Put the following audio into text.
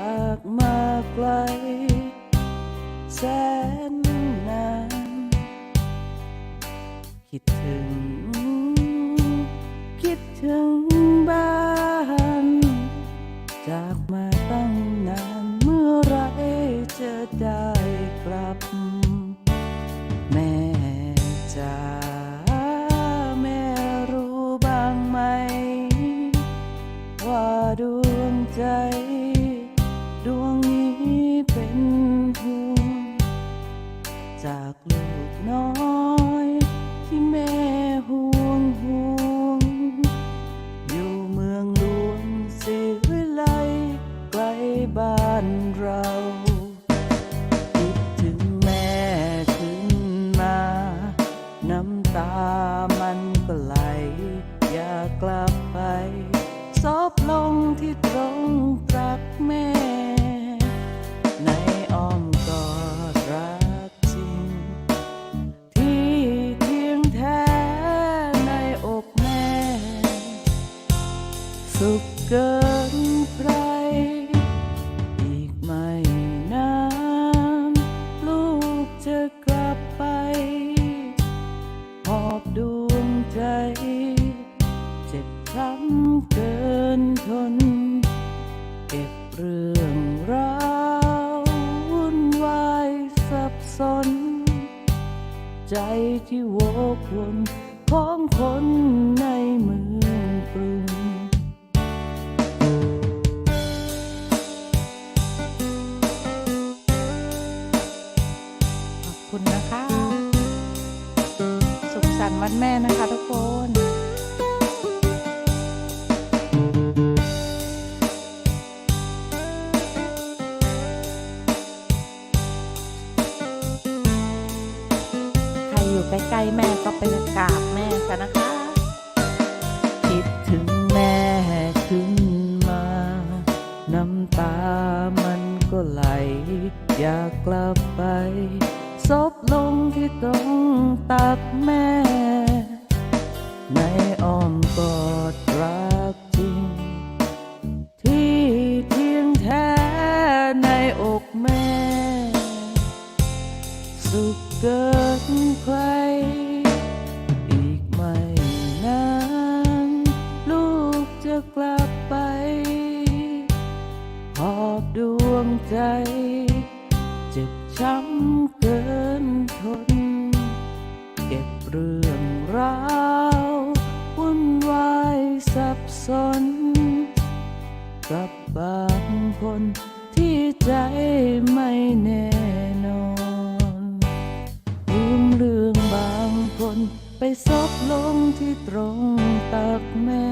จากมาไกล แสนนาน คิดถึง คิดถึงบ้าน บ้านเราคิดถึงแม่ขึ้นมา น้ำตามันก็ไหล อยากกลับไปซบลงที่ตรงตักแม่ ในอ้อมกอดรักจริง ที่เทียงแท้ในอกแม่ สุขเกิน อกดวงใจ เจ็บช้ำเกินทน เก็บเรื่องราววุ่นวายสับสน ใจที่โวกวนของคนในเมือง สุขสันวันแม่นะคะทุกคนใครอยู่ใกล้ๆแม่ก็ไปกราบแม่กันนะคะ คิดถึงแม่ขึ้นมา น้ำตามันก็ไหล อยากกลับไป ซบลงที่ตรงตักแม่ ในอ้อมกอดรักจริง ที่เทียงแท้ในอกแม่ สุขเกินใคร อีกไม่นานลูกจะกลับไป หอบดวงใจ เจ็บช้ำเกิน ทน เก็บเรื่องราววุ่นวายสับสน กับบางคนที่ใจไม่แน่นอนลืมเรื่องบางคนไปซบลงที่ตรงตักแม่